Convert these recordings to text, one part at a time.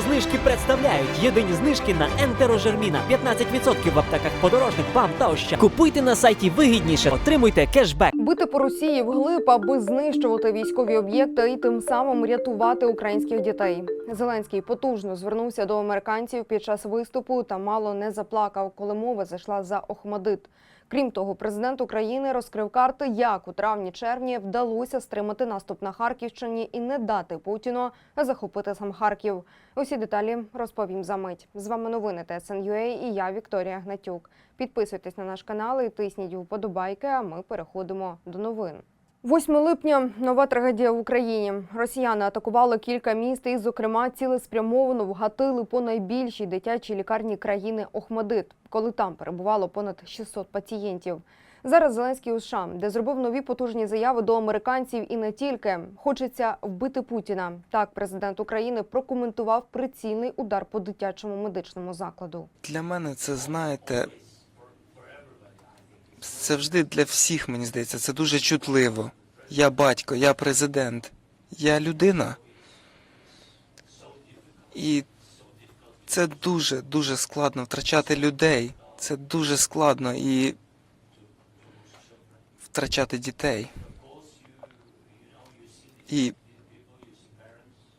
Знижки представляють єдині знижки на ентерожерміна. 15% в аптеках подорожник, ПАМ та оща. Купуйте на сайті вигідніше, отримуйте кешбек. Бити по Росії вглиб, аби знищувати військові об'єкти і тим самим рятувати українських дітей. Зеленський потужно звернувся до американців під час виступу та мало не заплакав, коли мова зайшла за Охмадит. Крім того, президент України розкрив карти, як у травні-червні вдалося стримати наступ на Харківщині і не дати Путіну захопити сам Харків. Усі деталі розповім за мить. З вами новини ТСНЮА і я Вікторія Гнатюк. Підписуйтесь на наш канал і тисніть вподобайки. А ми переходимо до новин. 8 липня нова трагедія в Україні. Росіяни атакували кілька міст і, зокрема, цілеспрямовано вгатили по найбільшій дитячій лікарні країни Охмадит, коли там перебувало понад 600 пацієнтів. Зараз Зеленський у США, де зробив нові потужні заяви до американців і не тільки хочеться вбити Путіна. Так, президент України прокоментував прицільний удар по дитячому медичному закладу. Для мене це, знаєте, завжди для всіх, мені здається, це дуже чутливо. Я батько, я президент, я людина. І це дуже, дуже складно втрачати людей. Це дуже складно і втрачати дітей. І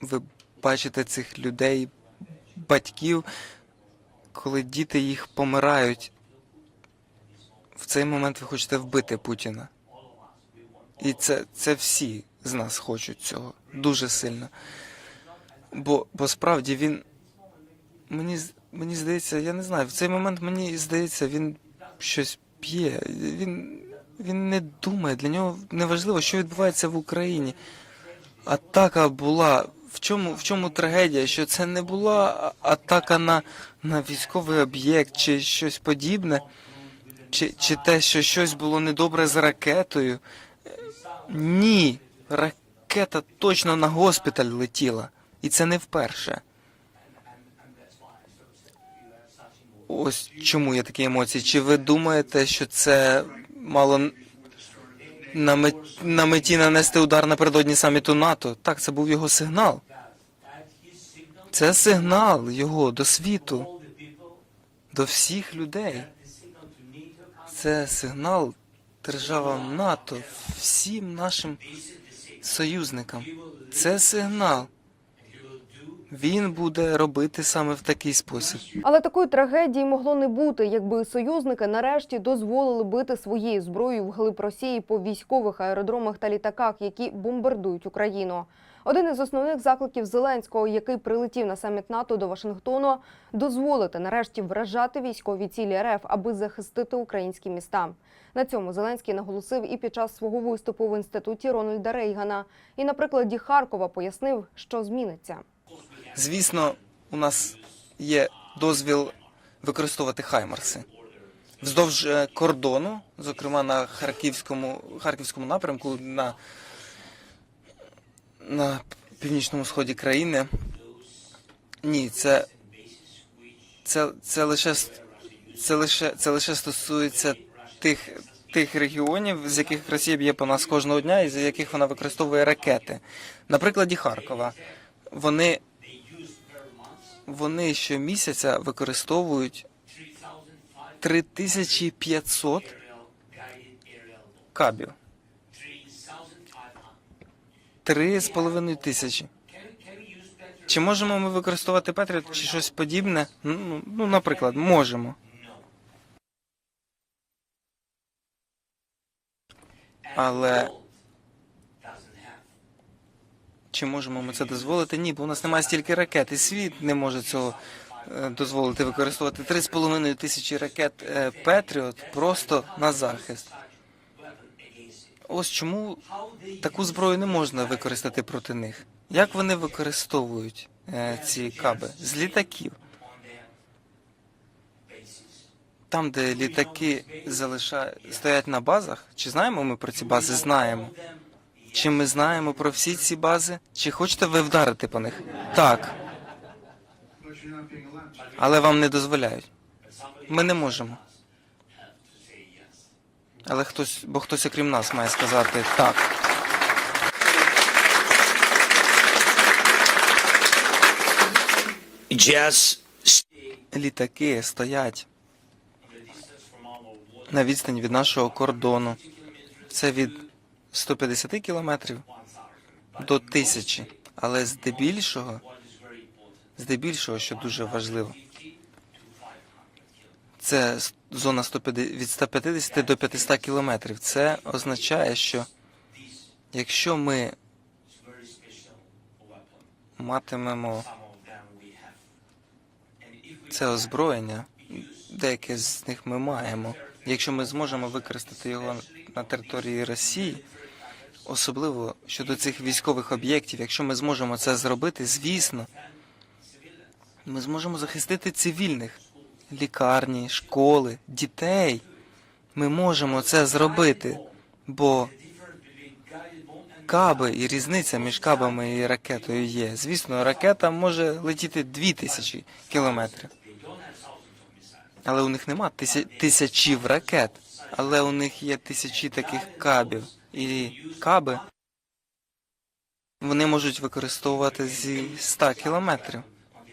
ви бачите цих людей, батьків, коли діти їх помирають, в цей момент ви хочете вбити Путіна. І це, це всі з нас хочуть цього дуже сильно. Бо, бо справді він. Мені, мені здається, я не знаю, в цей момент мені здається, він щось п'є. Він, він не думає, для нього не важливо, що відбувається в Україні. Атака була. В чому, в чому трагедія? Що це не була атака на, на військовий об'єкт чи щось подібне, чи, чи те, що щось було недобре з ракетою. Ні, ракета точно на госпіталь летіла. І це не вперше. Ось чому є такі емоції. Чи ви думаєте, що це мало на, мет... на меті нанести удар напередодні саміту НАТО? Так, це був його сигнал. Це сигнал його до світу, до всіх людей. Це сигнал державам НАТО, всім нашим союзникам. Це сигнал. Він буде робити саме в такий спосіб. Але такої трагедії могло не бути, якби союзники нарешті дозволили бити своєю зброєю вглиб Росії по військових аеродромах та літаках, які бомбардують Україну. Один із основних закликів Зеленського, який прилетів на саміт НАТО до Вашингтону, дозволити нарешті вражати військові цілі РФ, аби захистити українські міста. На цьому Зеленський наголосив і під час свого виступу в інституті Рональда Рейгана. І на прикладі Харкова пояснив, що зміниться. Звісно, у нас є дозвіл використовувати хаймарси вздовж е, кордону, зокрема на харківському, харківському напрямку, на, на північному сході країни. Ні, це, це, це лише це лише це лише стосується тих. Тих регіонів, з яких Росія б'є по нас кожного дня, і з яких вона використовує ракети. На прикладі Харкова вони вони щомісяця використовують 3500 кабів. Три з половиною тисячі. Чи можемо ми використовувати Петріот чи щось подібне? Ну, ну, наприклад, можемо. Але чи можемо ми це дозволити? Ні, бо у нас немає стільки ракет, і світ не може цього е, дозволити використовувати 3,5 тисячі ракет е, Петріот просто на захист. Ось чому таку зброю не можна використати проти них. Як вони використовують е, ці каби? З літаків. Там, де літаки залиша... стоять на базах, чи знаємо ми про ці бази? Знаємо. Чи ми знаємо про всі ці бази? Чи хочете ви вдарити по них? Так. Але вам не дозволяють. Ми не можемо. Але хтось, бо хтось окрім нас має сказати так. just Літаки стоять на відстані від нашого кордону. Це від 150 кілометрів до 1000. Але здебільшого, здебільшого, що дуже важливо, це зона 150 від 150 до 500 кілометрів. Це означає, що якщо ми матимемо це озброєння, деяке з них ми маємо. Якщо ми зможемо використати його на території Росії, особливо щодо цих військових об'єктів, якщо ми зможемо це зробити, звісно, ми зможемо захистити цивільних лікарні, школи, дітей. Ми можемо це зробити, бо каби і різниця між кабами і ракетою є. Звісно, ракета може летіти 2000 кілометрів. Але у них нема тися- тисячів ракет, але у них є тисячі таких кабів. І каби вони можуть використовувати зі 100 кілометрів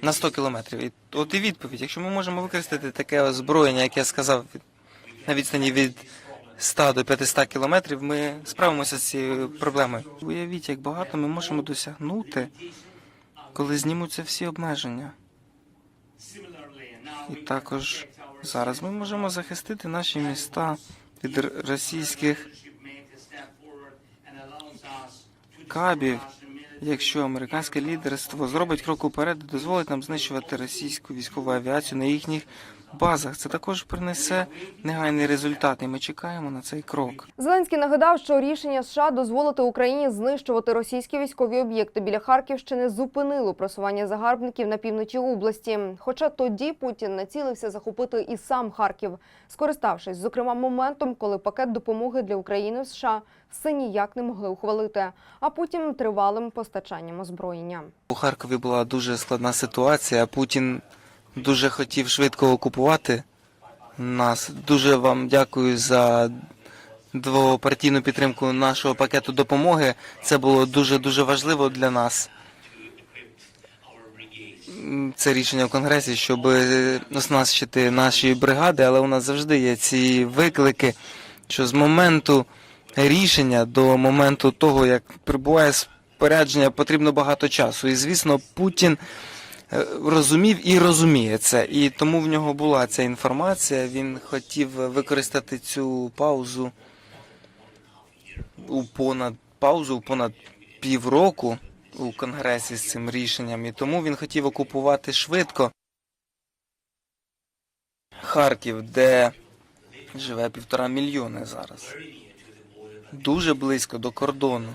на 100 кілометрів. І от і відповідь, якщо ми можемо використати таке озброєння, як я сказав, на відстані від 100 до 500 кілометрів, ми справимося з цією проблемою. Уявіть, як багато ми можемо досягнути, коли знімуться всі обмеження. І також зараз ми можемо захистити наші міста від російських кабів, якщо американське лідерство зробить крок уперед і дозволить нам знищувати російську військову авіацію на їхніх базах. Це також принесе негайний результат, і ми чекаємо на цей крок. Зеленський нагадав, що рішення США дозволити Україні знищувати російські військові об'єкти біля Харківщини зупинило просування загарбників на півночі області. Хоча тоді Путін націлився захопити і сам Харків, скориставшись, зокрема, моментом, коли пакет допомоги для України США все ніяк не могли ухвалити, а потім тривалим постачанням озброєння. У Харкові була дуже складна ситуація. Путін дуже хотів швидко окупувати нас. Дуже вам дякую за двопартійну підтримку нашого пакету допомоги. Це було дуже дуже важливо для нас. Це рішення в конгресі, щоб оснащити наші бригади, але у нас завжди є ці виклики, що з моменту рішення до моменту того, як прибуває спорядження, потрібно багато часу. І звісно, Путін розумів і розуміє це. І тому в нього була ця інформація. Він хотів використати цю паузу у понад паузу у понад півроку у конгресі з цим рішенням. І тому він хотів окупувати швидко Харків, де живе півтора мільйони зараз. Дуже близько до кордону.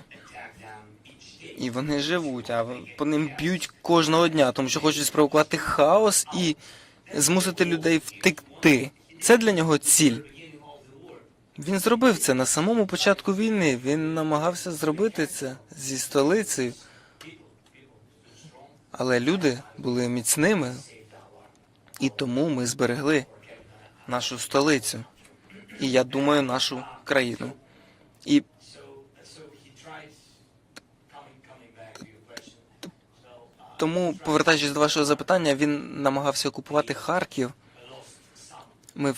І вони живуть, а по ним б'ють кожного дня, тому що хочуть спровокувати хаос і змусити людей втекти. Це для нього ціль. Він зробив це на самому початку війни. Він намагався зробити це зі столицею. Але люди були міцними, і тому ми зберегли нашу столицю. І я думаю, нашу країну. І Тому, повертаючись до вашого запитання, він намагався окупувати Харків. Ми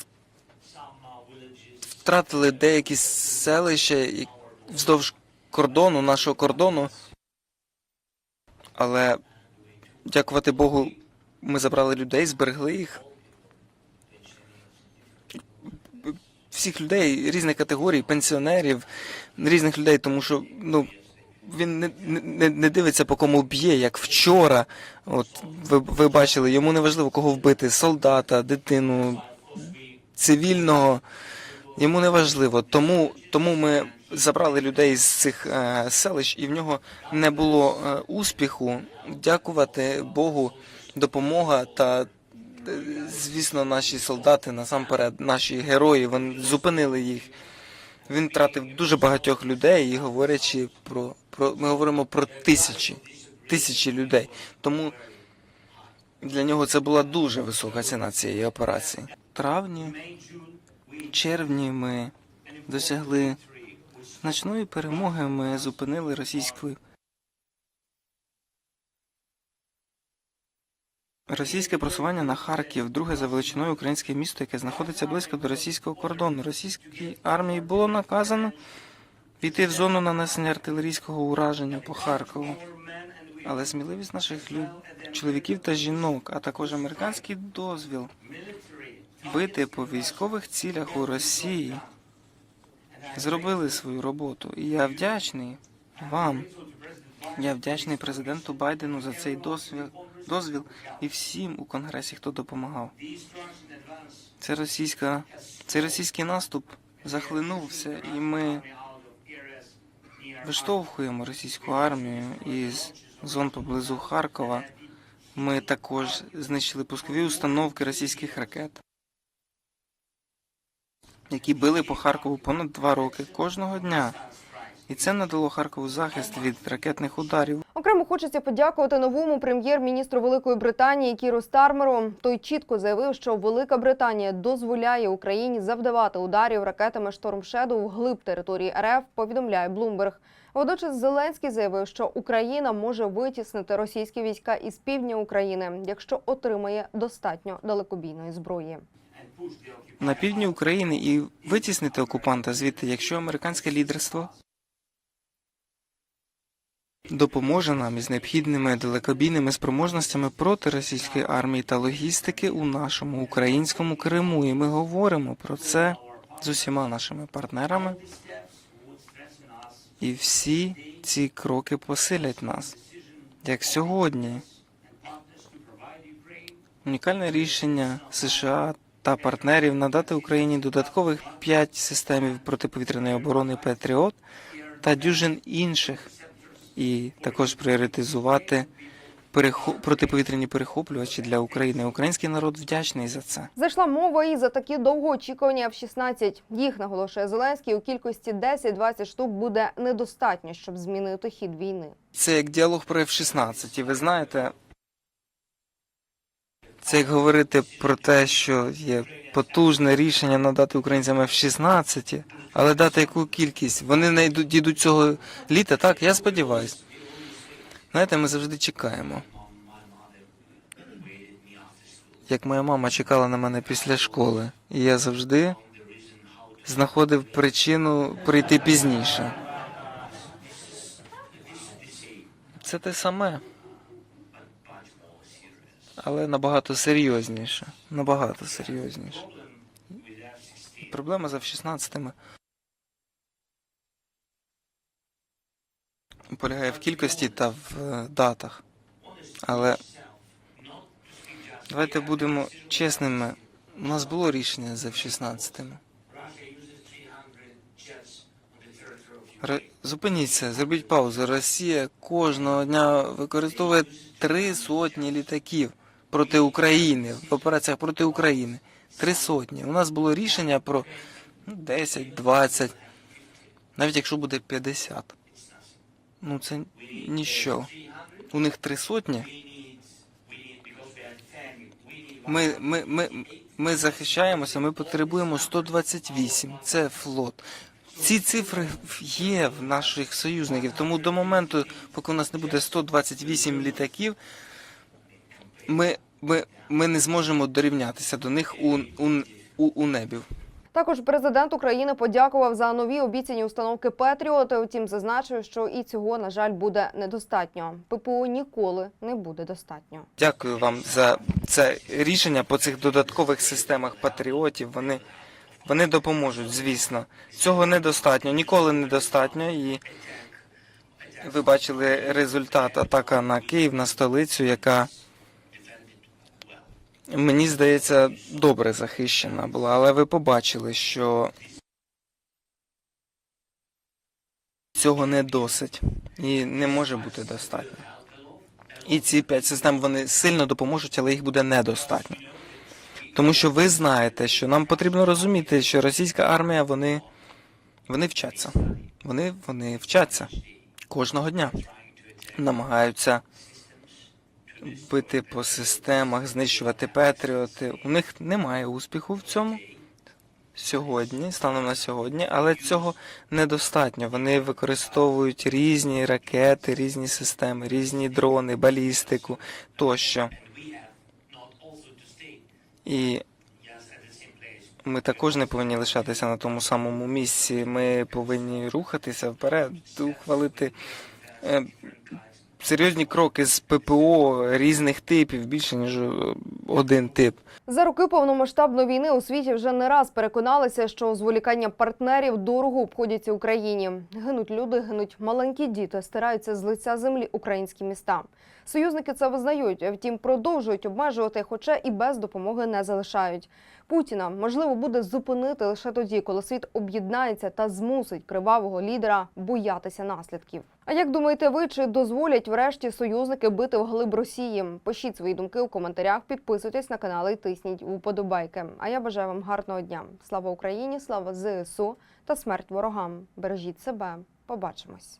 втратили деякі селища вздовж кордону, нашого кордону. Але, дякувати Богу, ми забрали людей, зберегли їх. Всіх людей, різних категорій, пенсіонерів, різних людей, тому що, ну, він не, не, не дивиться, по кому б'є, як вчора. От ви, ви бачили, йому не важливо, кого вбити: солдата, дитину, цивільного. Йому не важливо. Тому, тому ми забрали людей з цих е, селищ, і в нього не було е, успіху. Дякувати Богу, допомога та. е, Звісно, наші солдати насамперед, наші герої, вони зупинили їх. Він втратив дуже багатьох людей, і говорячи про, про ми говоримо про тисячі, тисячі людей. Тому для нього це була дуже висока ціна цієї операції. В травні, червні ми досягли значної перемоги. Ми зупинили російську Російське просування на Харків, друге за величиною українське місто, яке знаходиться близько до російського кордону. Російській армії було наказано війти в зону нанесення артилерійського ураження по Харкову. Але сміливість наших люд... чоловіків та жінок, а також американський дозвіл бити по військових цілях у Росії зробили свою роботу. І я вдячний вам. Я вдячний президенту Байдену за цей дозвіл, дозвіл і всім у конгресі, хто допомагав. Це російська, цей російський наступ захлинувся, і ми виштовхуємо російську армію із зон поблизу Харкова. Ми також знищили пускові установки російських ракет, які били по Харкову понад два роки кожного дня. І це надало Харкову захист від ракетних ударів. Окремо хочеться подякувати новому прем'єр-міністру Великої Британії Кіру Стармеру. Той чітко заявив, що Велика Британія дозволяє Україні завдавати ударів ракетами Шторм Шедоу в глиб території РФ. Повідомляє Блумберг. Водночас Зеленський заявив, що Україна може витіснити російські війська із півдня України, якщо отримає достатньо далекобійної зброї. на півдні України і витіснити окупанта звідти, якщо американське лідерство допоможе нам із необхідними далекобійними спроможностями проти російської армії та логістики у нашому українському Криму. І ми говоримо про це з усіма нашими партнерами. І всі ці кроки посилять нас, як сьогодні. Унікальне рішення США та партнерів надати Україні додаткових 5 систем протиповітряної оборони Петріот та дюжин інших, і також пріоритизувати протиповітряні перехоплювачі для України. Український народ вдячний за це. Зайшла мова і за такі довгоочікування в 16. Їх наголошує Зеленський у кількості 10-20 штук буде недостатньо, щоб змінити хід війни. Це як діалог про F-16. І ви знаєте, це як говорити про те, що є потужне рішення надати українцям F-16, але дати яку кількість? Вони не йдуть, цього літа, так? Я сподіваюся. Знаєте, ми завжди чекаємо. Як моя мама чекала на мене після школи, і я завжди знаходив причину прийти пізніше. Це те саме. Але набагато серйозніше. Набагато серйозніше. Проблема з F-16 полягає в кількості та в е, датах. Але давайте будемо чесними. У нас було рішення з F-16. Ре- Зупиніться, зробіть паузу. Росія кожного дня використовує три сотні літаків проти України в операціях проти України. Три сотні. У нас було рішення про ну, 10, 20, навіть якщо буде 50. Ну це ніщо. У них три сотні. Ми, ми, ми, ми захищаємося, ми потребуємо 128. Це флот. Ці цифри є в наших союзників, тому до моменту, поки у нас не буде 128 літаків, ми, ми, ми не зможемо дорівнятися до них у, у, у, у небі. Також президент України подякував за нові обіцяні установки Петріот. Втім, зазначив, що і цього, на жаль, буде недостатньо. ППО ніколи не буде достатньо. Дякую вам за це рішення по цих додаткових системах патріотів. Вони, вони допоможуть, звісно. Цього недостатньо, ніколи недостатньо. І ви бачили результат атака на Київ, на столицю, яка мені здається добре захищена була. Але ви побачили, що цього не досить і не може бути достатньо. І ці п'ять систем вони сильно допоможуть, але їх буде недостатньо. Тому що ви знаєте, що нам потрібно розуміти, що російська армія вони, вони вчаться. Вони, вони вчаться кожного дня. Намагаються бити по системах, знищувати патріоти. У них немає успіху в цьому сьогодні, станом на сьогодні, але цього недостатньо. Вони використовують різні ракети, різні системи, різні дрони, балістику тощо. І ми також не повинні лишатися на тому самому місці. Ми повинні рухатися вперед, ухвалити е, серйозні кроки з ППО різних типів, більше ніж е, один тип. За роки повномасштабної війни у світі вже не раз переконалися, що зволікання партнерів дорого обходяться Україні. Гинуть люди, гинуть маленькі діти, стираються з лиця землі українські міста. Союзники це визнають, втім продовжують обмежувати, хоча і без допомоги не залишають. Путіна можливо буде зупинити лише тоді, коли світ об'єднається та змусить кривавого лідера боятися наслідків. А як думаєте ви, чи дозволять врешті союзники бити вглиб Росії? Пишіть свої думки у коментарях, підписуйтесь на канал і тисніть вподобайки. А я бажаю вам гарного дня. Слава Україні, слава ЗСУ та смерть ворогам. Бережіть себе. Побачимось.